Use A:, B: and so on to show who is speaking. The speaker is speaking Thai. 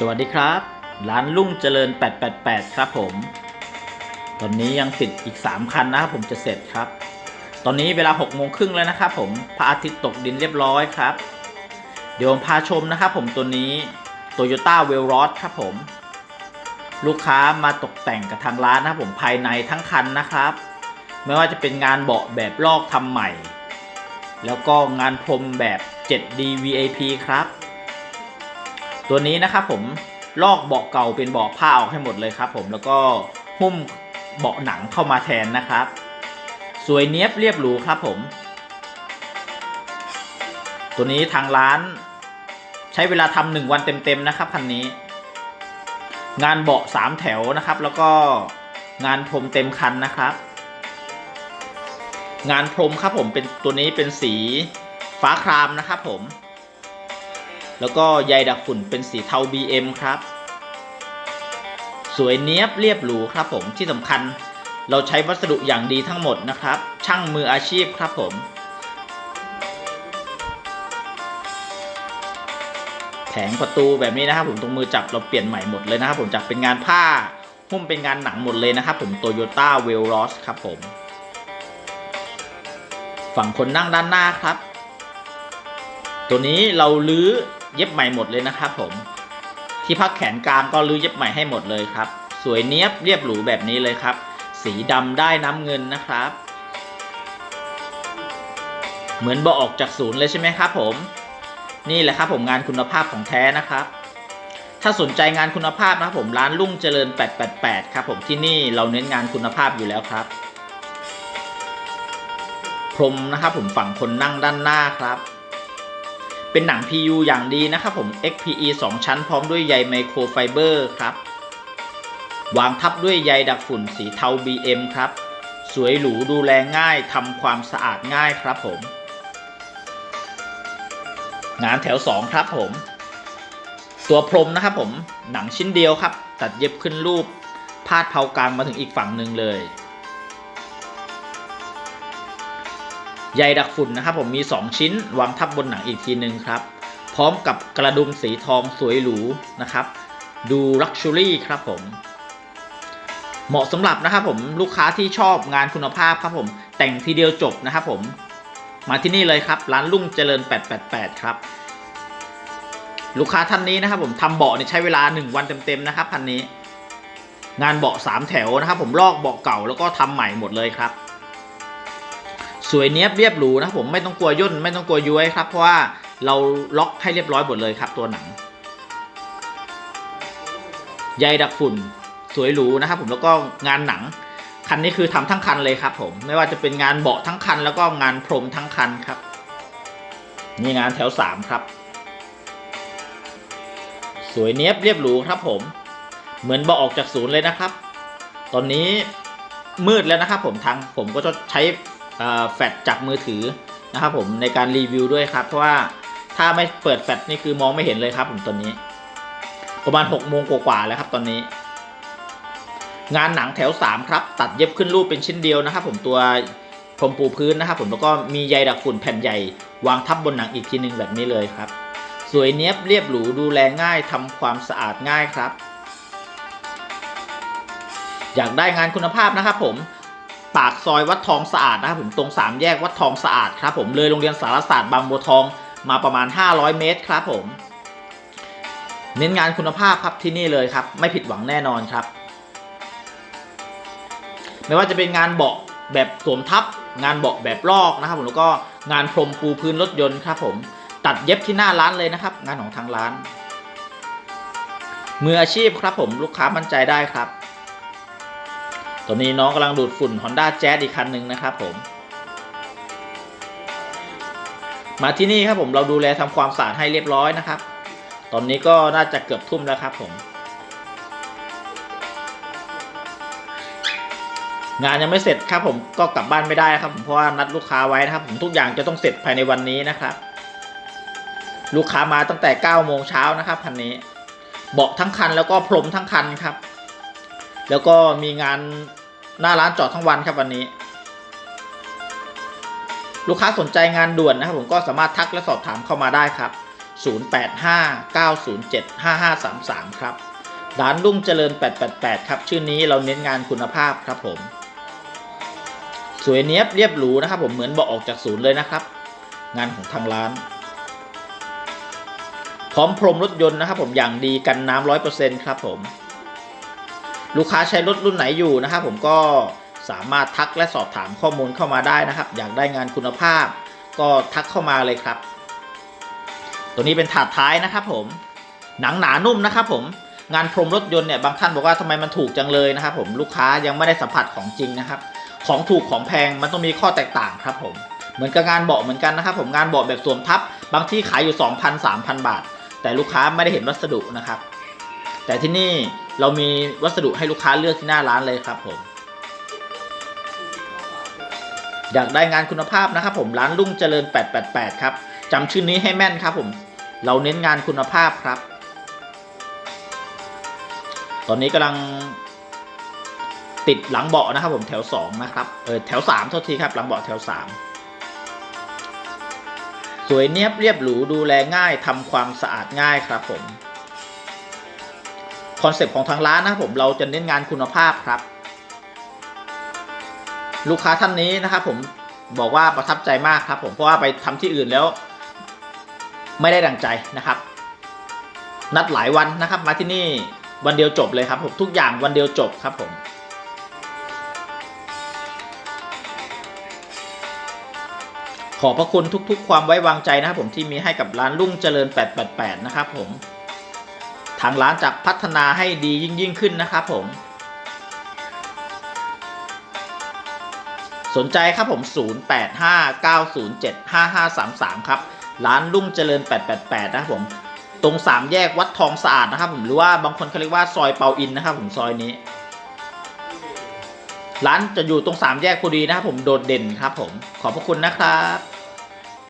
A: สวัสดีครับ ร้านลุ่งเจริญ 888 ครับผม ตอนนี้ยังติดอีก 3 คันนะครับผมจะเสร็จครับ ตอนนี้เวลา6โมงครึ่งแล้วนะครับผมพระอาทิตย์ตกดินเรียบร้อยครับ เดี๋ยวผมพาชมนะครับผมตัวนี้ Toyota w e l r o d ครับผม ลูกค้ามาตกแต่งกับทางร้านนะครับผมภายในทั้งคันนะครับ ไม่ว่าจะเป็นงานเบาะแบบลอกทำใหม่ แล้วก็งานพรมแบบ 7D VIP ครับ ตัวนี้นะครับผมลอกเบาะเก่าเป็นเบาะผ้าออกให้หมดเลยครับผมแล้วก็หุ้มเบาะหนังเข้ามาแทนนะครับ สวยเนี้ยบเรียบหรูครับผม ตัวนี้ทางร้านใช้เวลาทำหนึ่งวันเต็มๆนะครับคันนี้ งานเบาะสามแถวนะครับ แล้วก็งานพรมเต็มคันนะครับ งานพรมครับผมเป็นตัวนี้เป็นสีฟ้าครามนะครับผม แล้วก็ใยดักฝุ่นเป็นสีเทา BM ครับ สวยเนี้ยบเรียบหรูครับผมที่สำคัญ เราใช้วัสดุอย่างดีทั้งหมดนะครับ ช่างมืออาชีพครับผม แผงประตูแบบนี้นะครับผมตรงมือจับเราเปลี่ยนใหม่หมดเลยนะครับผมจากเป็นงานผ้าหุ้มเป็นงานหนังหมดเลยนะครับผม Toyota w e l r o s ครับผม ฝั่งคนนั่งด้านหน้าครับ ตัวนี้เราลื้อ เย็บใหม่หมดเลยนะครับผม ที่พักแขนกลางก็ลื้อเย็บใหม่ให้หมดเลยครับ สวยเนี้ยบเรียบหรูแบบนี้เลยครับ สีดำได้น้ำเงินนะครับ เหมือนเบาะออกจากศูนย์เลยใช่ไหมครับผม นี่แหละครับผมงานคุณภาพของแท้นะครับ ถ้าสนใจงานคุณภาพนะครับผมร้านลุ่งเจริญ 888 ครับผมที่นี่เราเน้นงานคุณภาพอยู่แล้วครับพรมนะครับผมฝั่งคนนั่งด้านหน้าครับ เป็นหนัง PU อย่างดีนะครับผม XPE 2 ชั้นพร้อมด้วยใยไมโครไฟเบอร์ครับ วางทับด้วยใยดักฝุ่นสีเทา BM ครับ สวยหรูดูแลง่ายทำความสะอาดง่ายครับผม งานแถว 2 ครับผม ตัวพรมนะครับผมหนังชิ้นเดียวครับ ตัดเย็บขึ้นรูปพาดเผากลางมาถึงอีกฝั่งหนึ่งเลย ใยดักฝุ่นนะครับผมมี 2 ชิ้นวางทับบนหนังอีกทีหนึ่งครับ พร้อมกับกระดุมสีทองสวยหรูนะครับ ดูลักชัวรี่ครับผม เหมาะสำหรับนะครับผมลูกค้าที่ชอบงานคุณภาพครับผม แต่งทีเดียวจบนะครับผม มาที่นี่เลยครับ ร้านลุ่งเจริญ 888 ครับ ลูกค้าท่านนี้นะครับผมทำเบาะเนี่ยใช้เวลา 1 วันเต็มๆนะครับคันนี้ งานเบาะ3แถวนะครับผมลอกเบาะเก่าแล้วก็ทำใหม่หมดเลยครับ สวยเนี้ยบเรียบหรูนะครับผมไม่ต้องกลัวย่นไม่ต้องกลัวย้วยครับเพราะว่าเราล็อกให้เรียบร้อยหมดเลยครับตัวหนังใยดักฝุ่นสวยหรูนะครับผมแล้วก็งานหนังคันนี้คือทำทั้งคันเลยครับผมไม่ว่าจะเป็นงานเบาะทั้งคัน แล้วก็งานพรมทั้งคันครับนี่งานแถวสามครับ สวยเนี้ยบเรียบหรูครับผม เหมือนเบาะออกจากศูนย์เลยนะครับ ตอนนี้มืดแล้วนะครับผมทางผมก็จะใช้ แฟลชจากมือถือนะครับผมในการรีวิวด้วยครับ เพราะว่าถ้าไม่เปิดแฟลชนี่คือมองไม่เห็นเลยครับผมตอนนี้ ประมาณ6โมงกว่าๆแล้วครับตอนนี้ งานหนังแถว 3 ครับ ตัดเย็บขึ้นรูปเป็นชิ้นเดียวนะครับ ผมตัวพรมปูพื้นนะครับผมแล้วก็มีใยดักฝุ่นแผ่นใหญ่ วางทับบนหนังอีกทีหนึ่งแบบนี้เลยครับ สวยเนี้ยบเรียบหรูดูแลง่ายทำความสะอาดง่ายครับ อยากได้งานคุณภาพนะครับผม ปากซอยวัดทองสะอาดนะครับผมตรงสามแยกวัดทองสะอาดครับผมเลยโรงเรียนสารศาสตร์บางบัวทองมาประมาณ 500 เมตรครับผม เน้นงานคุณภาพครับที่นี่เลยครับ ไม่ผิดหวังแน่นอนครับ ไม่ว่าจะเป็นงานเบาะแบบสวมทับ งานเบาะแบบลอกนะครับผมแล้วก็งานพรมปูพื้นรถยนต์ครับผม ตัดเย็บที่หน้าร้านเลยนะครับ งานของทางร้าน มืออาชีพครับผมลูกค้ามั่นใจได้ครับ ตอนนี้น้องกำลังดูดฝุ่น Honda Jazz อีกคันหนึ่งนะครับผม มาที่นี่ครับผมเราดูแลทำความสะอาดให้เรียบร้อยนะครับ ตอนนี้ก็น่าจะเกือบทุ่มแล้วครับผม งานยังไม่เสร็จครับผมก็กลับบ้านไม่ได้ครับผมเพราะว่านัดลูกค้าไว้นะครับ ผมทุกอย่างจะต้องเสร็จภายในวันนี้นะครับ ลูกค้ามาตั้งแต่9โมงเช้านะครับคันนี้เบาะทั้งคันแล้วก็พรมทั้งคันครับ แล้วก็มีงาน หน้าร้านจอดทั้งวันครับวันนี้ ลูกค้าสนใจงานด่วนนะครับผมก็สามารถทักและสอบถามเข้ามาได้ครับ 0859075533 ครับ ร้านรุ่งเจริญ 888 ครับ ชื่อนี้เราเน้นงานคุณภาพครับผม สวยเนี้ยบเรียบหรูนะครับผมเหมือนบอกออกจากศูนย์เลยนะครับ งานของทางร้านพร้อมพรมรถยนต์นะครับผมอย่างดีกันน้ำร้อยเปอร์เซ็นต์ครับผม ลูกค้าใช้รถรุ่นไหนอยู่นะครับผมก็สามารถทักและสอบถามข้อมูลเข้ามาได้นะครับ อยากได้งานคุณภาพ ก็ทักเข้ามาเลยครับ ตัวนี้เป็นถาดท้ายนะครับผมหนังหนานุ่มนะครับผมงานพรมรถยนต์เนี่ยบางท่านบอกว่าทำไมมันถูกจังเลยนะครับผมลูกค้ายังไม่ได้สัมผัสของจริงนะครับ ของถูกของแพงมันต้องมีข้อแตกต่างครับผมเหมือนกับงานเบาะเหมือนกันนะครับ ผมงานเบาะแบบสวมทับบางที่ขายอยู่ 2,000 3,000 บาท แต่ลูกค้าไม่ได้เห็นวัสดุนะครับ แต่ที่นี่เรามีวัสดุให้ลูกค้าเลือกที่หน้าร้านเลยครับผม อยากได้งานคุณภาพนะครับผมร้านรุ่งเจริญ 888 ครับจำชื่อนี้ให้แม่นครับผม เราเน้นงานคุณภาพครับ ตอนนี้กำลังติดหลังเบาะนะครับผมแถว 2 นะครับเออแถว3โทษทีครับ หลังเบาะแถว 3 สวยเนียบเรียบหรูดูแลง่ายทำความสะอาดง่ายครับผม คอนเซปต์ของทางร้านนะครับผมเราจะเน้นงานคุณภาพครับ ลูกค้าท่านนี้นะครับผมบอกว่าประทับใจมากครับผมเพราะว่าไปทำที่อื่นแล้ว ไม่ได้ดังใจนะครับ นัดหลายวันนะครับ มาที่นี่วันเดียวจบเลยครับผมทุกอย่างวันเดียวจบครับผมขอบพระคุณทุกๆ ความไว้วางใจนะครับผมที่มีให้กับร้านรุ่งเจริญ 888 นะครับผม ทางร้านจะพัฒนาให้ดียิ่งยิ่งขึ้นนะครับผม สนใจครับผม 0859075533 ครับ ร้านรุ่งเจริญ 888 นะครับผม ตรงสามแยกวัดทองสะอาดนะครับผมหรือว่าบางคนเขาเรียกว่าซอยเปาอินนะครับผมซอยนี้ ร้านจะอยู่ตรงสามแยกพอดีนะครับผมโดดเด่นครับผมขอบพระคุณนะครับ